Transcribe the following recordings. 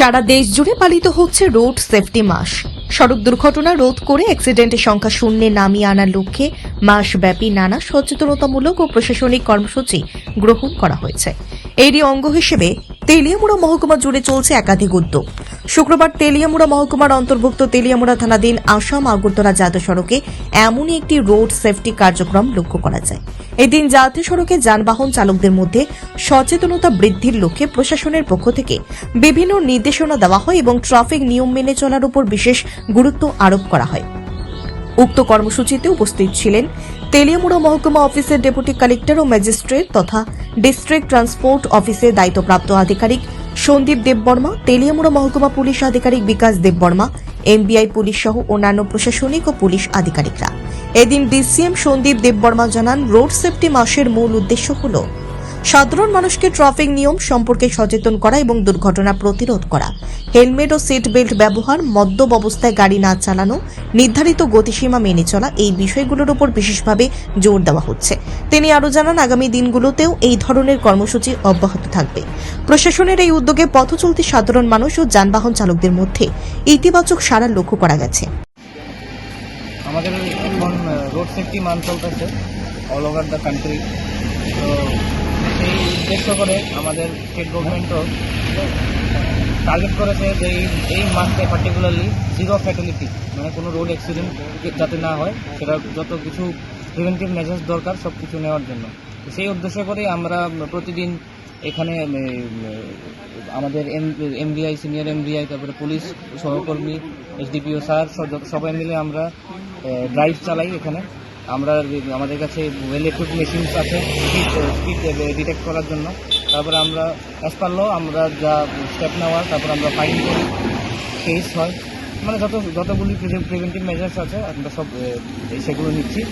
সারা দেশ জুড়ে পালিত হচ্ছে রোড সেফটি মাস। সড়ক দুর্ঘটনা রোধ করে অ্যাক্সিডেন্টের সংখ্যা শূন্যে নামিয়ে আনার লক্ষ্যে মাসব্যাপী নানা সচেতনতামূলক ও প্রশাসনিক কর্মসূচি গ্রহণ করা হয়েছে। এরই অঙ্গ হিসেবে তেলিয়ামুড়া মহকুমা জুড়ে চলছে একাধিক উদ্যোগ। শুক্রবার তেলিয়ামুড়া মহকুমার অন্তর্ভুক্ত তেলিয়ামুড়া থানাধীন আসাম আগরতলা জাতীয় সড়কে এমনই একটি রোড সেফটি কার্যক্রম লক্ষ্য করা যায়। এদিন জাতীয় সড়কে যানবাহন চালকদের মধ্যে সচেতনতা বৃদ্ধির লক্ষ্যে প্রশাসনের পক্ষ থেকে বিভিন্ন নির্দেশনা দেওয়া হয় এবং ট্রাফিক নিয়ম মেনে চলার উপর বিশেষ গুরুত্ব আরোপ করা হয়। উক্ত কর্মসূচিতে উপস্থিত ছিলেন তেলিয়ামুড়া মহকুমা অফিসের ডেপুটি কালেক্টর ও ম্যাজিস্ট্রেট তথা ডিস্ট্রিক্ট ট্রান্সপোর্ট অফিসের দায়িত্বপ্রাপ্ত আধিকারিক সন্দীপ দেববর্মা, তেলিয়ামুড়া মহকুমা পুলিশ আধিকারিক বিকাশ দেববর্মা, এমবিআই পুলিশ সহ অন্যান্য প্রশাসনিক ও পুলিশ আধিকারিকরা। এদিন ডিসিএম সন্দীপ দেববর্মা জানান, রোড সেফটি মাসের মূল উদ্দেশ্য হল সাধারণ মানুষকে ট্রাফিক নিয়ম সম্পর্কে সচেতন করা এবং দুর্ঘটনা প্রতিরোধ করা। হেলমেট ও সিট বেল্ট ব্যবহার, মদ্যপ অবস্থায় গাড়ি না চালানো, নির্ধারিত গতিসীমা মেনে চলা এই বিষয়গুলোর উপর বিশেষভাবে জোর দেওয়া হচ্ছে। তিনি আরও জানান, আগামী দিনগুলোতেও এই ধরনের কর্মসূচি অব্যাহত থাকবে। প্রশাসনের এই উদ্যোগে পথ চলতি সাধারণ মানুষ ও যানবাহন চালকদের মধ্যে ইতিবাচক সাড়া লক্ষ্য করা গেছে। আমাদের এখন রোড সেফটি মান চলতেছে অল ওভার দ্য কান্ট্রি তো উদ্দেশ্য করে আমাদের স্টেট গভর্নমেন্টও টার্গেট করেছে যে এই এই মাসে পার্টিকুলারলি জিরো ফ্যাটালিটি মানে কোনো রোড অ্যাক্সিডেন্ট যাতে না হয়, সেটা যত কিছু প্রিভেন্টিভ মেজার্স দরকার সব কিছু নেওয়ার জন্য। সেই উদ্দেশ্য করেই আমরা প্রতিদিন এখানে আমাদের এমবিআই সিনিয়র এমবিআই তারপরে পুলিশ সহকর্মী, এসডিপিও স্যার সব- সবাই মিলে আমরা ড্রাইভ চালাই এখানে। আমরা আমাদের কাছে ওয়েল ইকুইপ মেশিনস আছে স্পিড ডিটেক্ট করার জন্য। তারপরে আমরা অ্যাজ পার ল আমরা যা স্টেপ নেওয়ার, তারপর আমরা ফাইন করি কেস হয়। মানে যত, যতগুলি প্রিভেন্টিভ মেজার্স আছে, আমরা সব সেগুলো নিচ্ছি।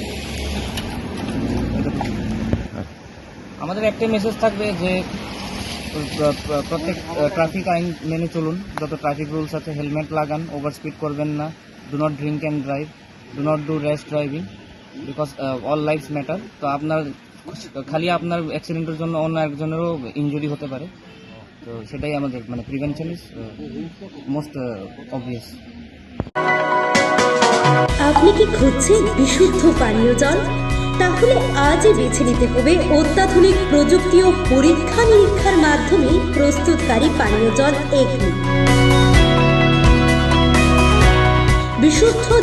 আমাদের একটাই মেসেজ থাকবে যে প্র- প্র- প্রত্যেক ট্রাফিক আইন মেনে চলুন। যত ট্রাফিক রুলস আছে হেলমেট লাগান ওভার স্পিড করবেন না। Do not drink and drive do not do rash driving because all lifes matter তো আপনার, খালি আপনার অ্যাক্সিডেন্টের জন্য অন্য একজনেরও ইনজুরি হতে পারে। তো সেটাই আমাদের মানে প্রিভেনশন ইজ মোস্ট অবভিয়াস আপনি কি খুঁজছেন বিশুদ্ধ পানীয় জল? তাহলে আজই বেছে নিতে হবে অত্যাধুনিক প্রযুক্তি ও পরীক্ষা নিরীক্ষার মাধ্যমে প্রস্তুতকারী পানীয় জল এগনি। বিশুদ্ধ